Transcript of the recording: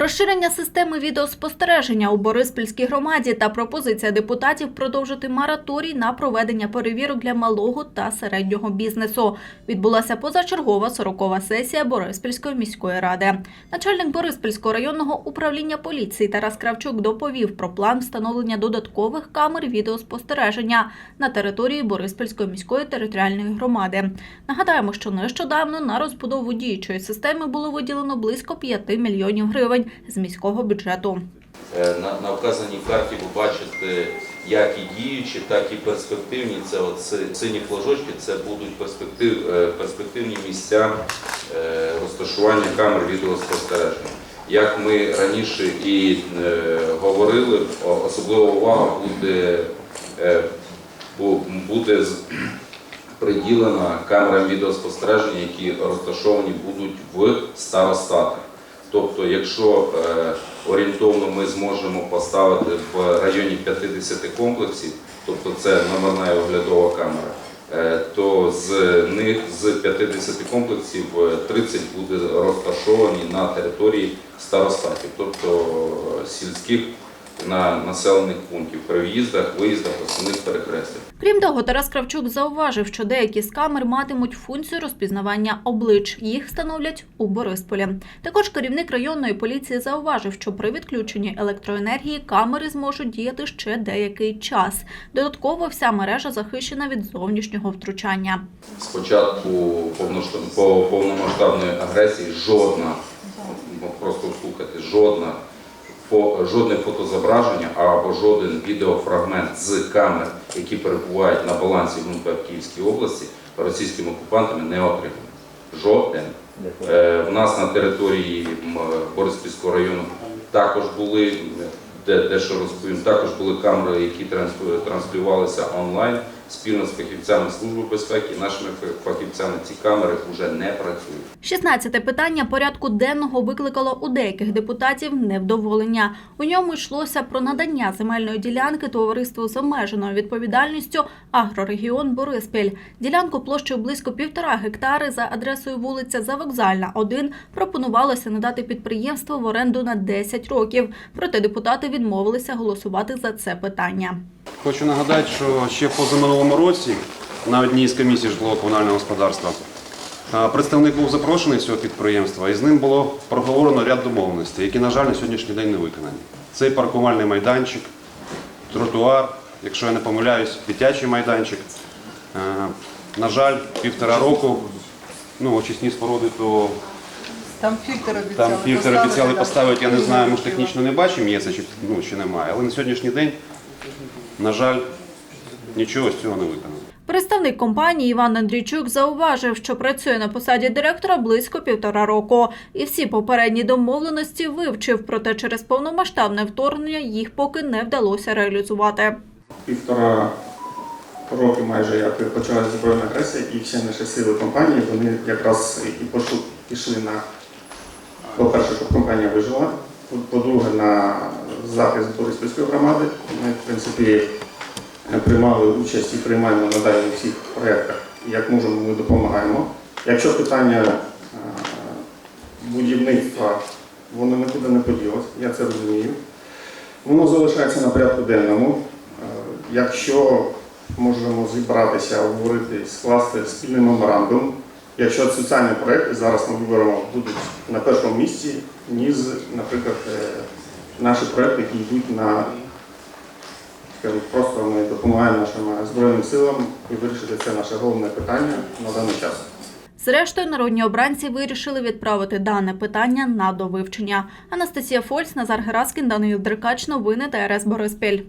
Розширення системи відеоспостереження у Бориспільській громаді та пропозиція депутатів продовжити мораторій на проведення перевірок для малого та середнього бізнесу. Відбулася позачергова 40-ва сесія Бориспільської міської ради. Начальник Бориспільського районного управління поліції Тарас Кравчук доповів про план встановлення додаткових камер відеоспостереження на території Бориспільської міської територіальної громади. Нагадаємо, що нещодавно на розбудову діючої системи було виділено близько 5 мільйонів гривень з міського бюджету. Е, На, на вказаній карті ви бачите як і діючі, так і перспективні. Це от сині флажочки, це будуть перспектив, е, перспективні місця е, розташування камер відеоспостереження. Як ми раніше і говорили, особлива увага буде, буде приділена камерам відеоспостереження, які розташовані будуть в старостатах. Тобто, якщо е, орієнтовно ми зможемо поставити в районі 50 комплексів, тобто це номерна і оглядова камера, е, то з них з 50 комплексів е, 30 буде розташовані на території старостатів, тобто е, сільських на населених пунктів при в'їздах, виїздах, основних перехрестях. Крім того, Тарас Кравчук зауважив, що деякі з камер матимуть функцію розпізнавання облич. Їх встановлять у Борисполі. Також керівник районної поліції зауважив, що при відключенні електроенергії камери зможуть діяти ще деякий час. Додатково вся мережа захищена від зовнішнього втручання. Спочатку повномасштабної агресії жодна, просто слухайте, жодна, фо- жодне фотозображення або жоден відеофрагмент з камер, які перебувають на балансі ГУНП в Київській області, російськими окупантами не отриманий. Жоден. Е, В нас на території Бориспільського району також були, де, де що розповім, також були камери, які транс- транслювалися онлайн спільно з фахівцями Служби безпеки. Нашими фахівцями ці камери вже не працюють. 16 питання порядку денного викликало у деяких депутатів невдоволення. У ньому йшлося про надання земельної ділянки товариству з обмеженою відповідальністю Агрорегіон Бориспіль. Ділянку площею близько півтора гектари за адресою вулиця Завокзальна, 1 пропонувалося надати підприємству в оренду на 10 років. Проте депутати відмовилися голосувати за це питання. Хочу нагадати, що ще позаминулому році на одній з комісій житлово-комунального господарства представник був запрошений з цього підприємства, і з ним було проговорено ряд домовленостей, які, на жаль, на сьогоднішній день не виконані. Це паркувальний майданчик, тротуар, якщо я не помиляюсь, дитячий майданчик. На жаль, півтора року, ну, очисні споруди, то Там фільтр обіцяли. там фільтр обіцяли поставити, я не знаю, може технічно не бачимо, є це чи, ну, чи немає. Але на сьогоднішній день, на жаль, нічого з цього не виконано. Представник компанії Іван Андрійчук зауважив, що працює на посаді директора близько півтора року, і всі попередні домовленості вивчив, проте через повномасштабне вторгнення їх поки не вдалося реалізувати. півтора роки майже як почалася збройна агресія, і всі наші сили компанії вони якраз і пошу- пішли на по-перше, щоб компанія вижила, по-друге, на захист Бориспільської громади. Ми, в принципі, приймали участь і приймаємо надалі у всіх проєктах. Як можемо, ми допомагаємо. Якщо питання е, будівництва, воно нікуди не поділось, я це розумію. Воно залишається на порядку денному. Е, Якщо можемо зібратися, обговорити, скласти спільний меморандум, якщо соціальні проекти зараз ми виберемо будуть на першому місці, ніж, наприклад, е, наші проекти, які йдуть на скажімо, просто ми допомагаємо нашим збройним силам і вирішити це наше головне питання на даний час. Зрештою, народні обранці вирішили відправити дане питання на довивчення. Анастасія Фольц, Назар Гераскін, Даниїл Дрикач, новини ТРС Бориспіль.